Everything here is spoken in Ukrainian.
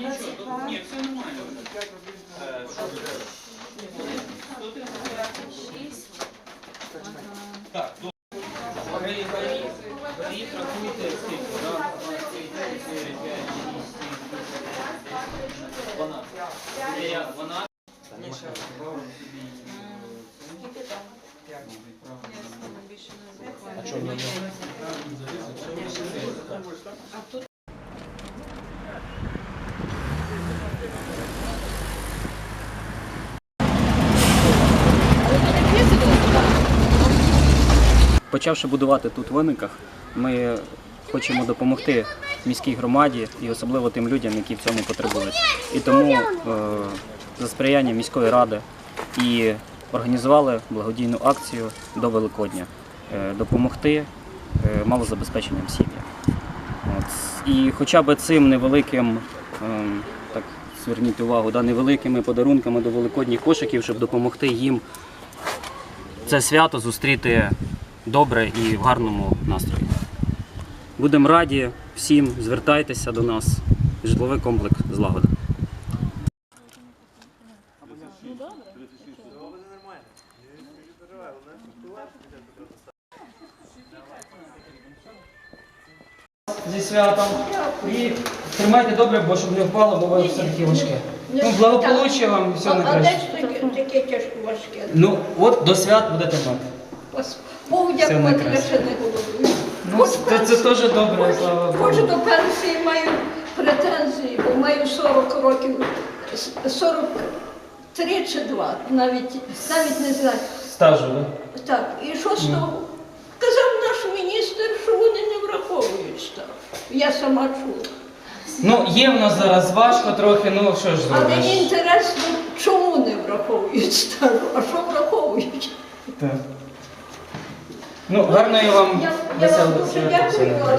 Нічого, тут ні, все нормально. Е, що це? Тут Так, добре. Гори, горі, горі, рахуйте скільки. Раз, три, чотири, п'ять, шість, сім, вісім, дванадцять. Це як, дванадцять? А чому Почавши будувати тут в виниках, ми хочемо допомогти міській громаді і особливо тим людям, які в цьому потребують. І тому е, за сприяння міської ради і організували благодійну акцію до Великодня е, допомогти е, малозабезпеченим сім'ям. І хоча б цим невеликим, ем, так зверніть увагу, да, невеликими подарунками до великодніх кошиків, щоб допомогти їм це свято зустріти добре і в гарному настрої. Будемо раді всім, звертайтеся до нас. Житловий комплекс злагода. Зі святом. І тримайте добре, бо щоб не впало, бо ви все таки важке. Ну, благополуччя вам і все А де найкраще. ж таке, таке тяжко важке? Ну, от до свят будете мати. Богу дякувати, я ще не голодую. Ну, це, це теж добре, слава Богу. Хоч до пенсії маю претензії, бо маю 40 років, 43 чи 2, навіть, навіть не знаю. Стажу, так? Так, і що з того? Казав наш міністр, що вони не враховують став. Я сама чула. Ну, є в нас зараз важко трохи, ну що ж Але зробиш. інтересно, чому не враховують стажу, а що враховують? Так. Ну, гарної вам Я, я вам веселого свята.